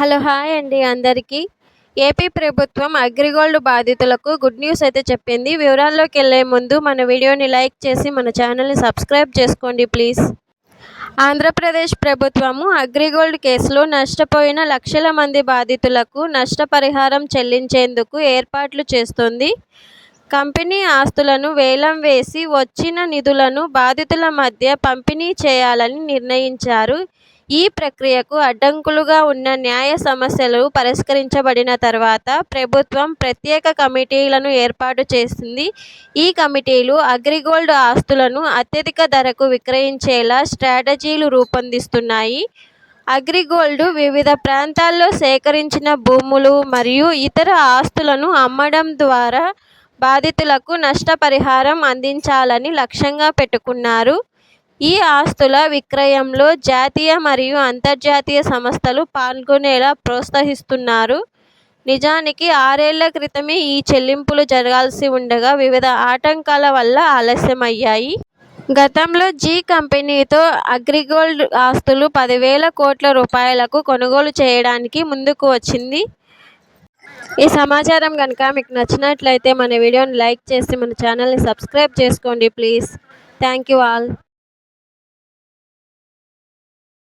Hello hi అండి అందరికీ. AP ప్రభుత్వం అగ్రిగోల్డ్ బాధితులకు గుడ్ న్యూస్ అయితే చెప్పింది. వివరాల్లోకి వెళ్ళే ముందు మన వీడియోని లైక్ చేసి మన ఛానల్ని సబ్స్క్రైబ్ చేసుకోండి ప్లీజ్. ఆంధ్రప్రదేశ్ ప్రభుత్వము అగ్రిగోల్డ్ కేసులో నష్టపోయిన లక్షల మంది బాధితులకు నష్టపరిహారం చెల్లించేందుకు ఏర్పాట్లు చేస్తుంది. కంపెనీ ఆస్తులను వేలం వేసి వచ్చిన నిధులను బాధితుల మధ్య పంపిణీ చేయాలని నిర్ణయించారు. ఈ ప్రక్రియకు అడ్డంకులుగా ఉన్న న్యాయ సమస్యలు పరిష్కరించబడిన తర్వాత ప్రభుత్వం ప్రత్యేక కమిటీలను ఏర్పాటు చేసింది. ఈ కమిటీలు అగ్రిగోల్డ్ ఆస్తులను అత్యధిక ధరకు విక్రయించేలా స్ట్రాటజీలు రూపొందిస్తున్నాయి. అగ్రిగోల్డ్ వివిధ ప్రాంతాల్లో సేకరించిన భూములు మరియు ఇతర ఆస్తులను అమ్మడం ద్వారా బాధితులకు నష్టపరిహారం అందించాలని లక్ష్యంగా పెట్టుకున్నారు. ఈ ఆస్తుల విక్రయంలో జాతీయ మరియు అంతర్జాతీయ సంస్థలు పాల్గొనేలా ప్రోత్సహిస్తున్నారు. నిజానికి ఆరేళ్ళ క్రితమే ఈ చెల్లింపులు జరగాల్సి ఉండగా వివిధ ఆటంకాల వల్ల ఆలస్యమయ్యాయి. గతంలో జీ కంపెనీతో అగ్రిగోల్డ్ ఆస్తులు పదివేల కోట్ల రూపాయలకు కొనుగోలు చేయడానికి ముందుకు వచ్చింది. ఈ సమాచారం కనుక మీకు నచ్చినట్లయితే మన వీడియోని లైక్ చేసి మన ఛానల్ని సబ్స్క్రైబ్ చేసుకోండి ప్లీజ్. Thank you all.